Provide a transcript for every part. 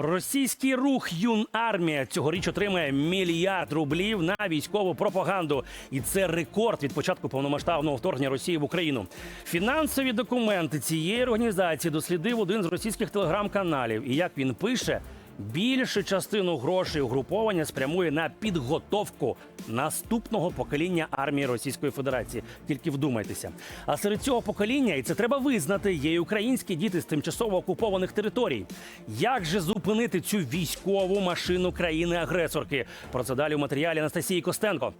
Російський рух Юн Армія цьогоріч отримає мільярд рублів на військову пропаганду, і це рекорд від початку повномасштабного вторгнення Росії в Україну. Фінансові документи цієї організації дослідив один з російських телеграм-каналів. І як він пише, більшу частину грошей угруповання спрямує на підготовку наступного покоління армії Російської Федерації. Тільки вдумайтеся. А серед цього покоління, і це треба визнати, є й українські діти з тимчасово окупованих територій. Як же зупинити цю військову машину країни-агресорки? Про це далі у матеріалі Анастасії Костенко.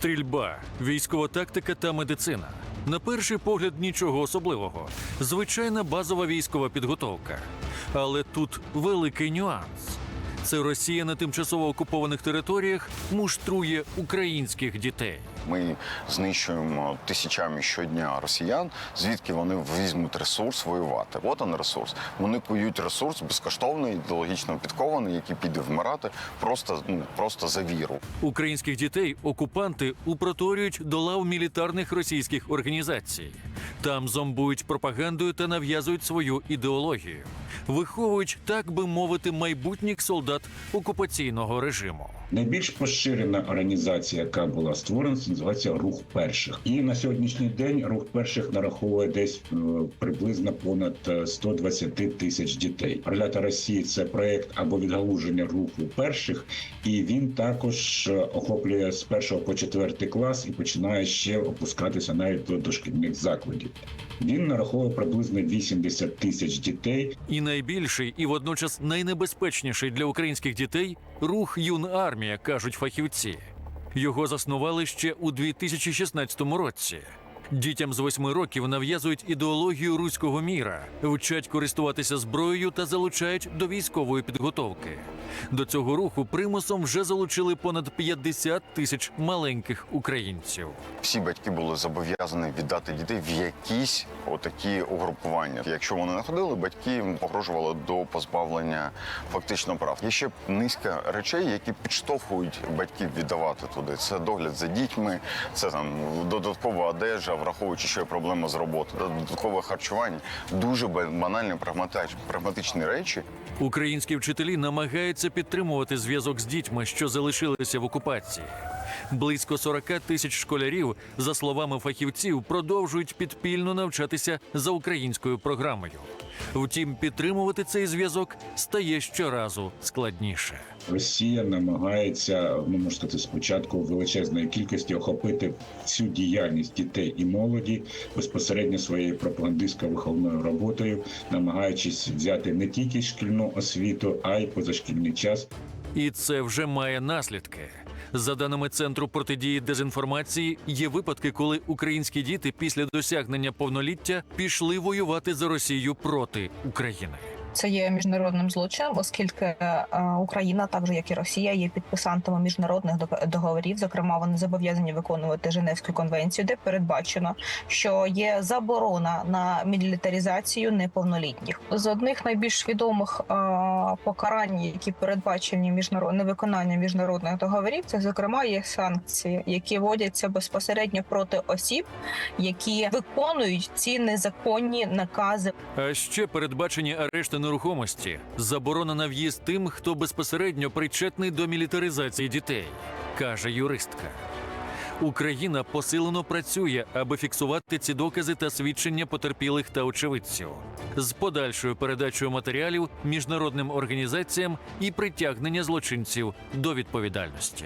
Стрільба, військова тактика та медицина. На перший погляд нічого особливого. Звичайна базова військова підготовка. Але тут великий нюанс. Це Росія на тимчасово окупованих територіях муштрує українських дітей. Ми знищуємо тисячами щодня росіян, звідки вони візьмуть ресурс воювати. От он ресурс. Вони кують ресурс безкоштовний, ідеологічно підкований, який піде вмирати просто, ну, просто за віру. Українських дітей окупанти упроторюють до лав мілітарних російських організацій. Там зомбують пропагандою та нав'язують свою ідеологію. Виховують, так би мовити, майбутніх солдат окупаційного режиму. Найбільш поширена організація, яка була створена, називається Рух перших. І на сьогоднішній день рух перших нараховує десь е, приблизно понад е, 120 тисяч дітей. Прилята Росії це проект або відгалуження руху перших, і він також е, охоплює з першого по четвертий клас і починає ще опускатися навіть до дошкільних закладів. Він нараховує приблизно 80 тисяч дітей, І найбільший, і водночас найнебезпечніший для українських дітей рух юн армія, кажуть фахівці. Його заснували ще у 2016 році. Дітям з восьми років нав'язують ідеологію руського міра, вчать користуватися зброєю та залучають до військової підготовки. До цього руху примусом вже залучили понад 50 тисяч маленьких українців. Всі батьки були зобов'язані віддати дітей в якісь отакі угрупування. Якщо вони не ходили, батьки погрожували до позбавлення фактично прав. Є ще низка речей, які підштовхують батьків віддавати туди. Це догляд за дітьми, це там додаткова одежа, враховуючи, що є проблема з роботи, додаткове харчування. Дуже банальні прагматич- прагматичні речі, Українські вчителі намагаються підтримувати зв'язок з дітьми, що залишилися в окупації. Близько 40 тисяч школярів, за словами фахівців, продовжують підпільно навчатися за українською програмою. Втім, підтримувати цей зв'язок стає щоразу складніше. Росія намагається, ну можна сказати, спочатку величезної кількості охопити всю діяльність дітей і молоді безпосередньо своєю пропагандистсько виховною роботою, намагаючись взяти не тільки шкільну освіту, а й позашкільний час. І це вже має наслідки. За даними центру протидії дезінформації, є випадки, коли українські діти після досягнення повноліття пішли воювати за Росію проти України. Це є міжнародним злочином, оскільки е, Україна, так як і Росія, є підписантами міжнародних договорів. Зокрема, вони зобов'язані виконувати Женевську конвенцію, де передбачено, що є заборона на мілітаризацію неповнолітніх. З одних найбільш відомих е, покарань, які передбачені міжнарод... невиконання міжнародних договорів, це зокрема є санкції, які вводяться безпосередньо проти осіб, які виконують ці незаконні накази ще передбачені арешти нерухомості, заборона на в'їзд тим, хто безпосередньо причетний до мілітаризації дітей, каже юристка. Україна посилено працює, аби фіксувати ці докази та свідчення потерпілих та очевидців з подальшою передачею матеріалів міжнародним організаціям і притягнення злочинців до відповідальності.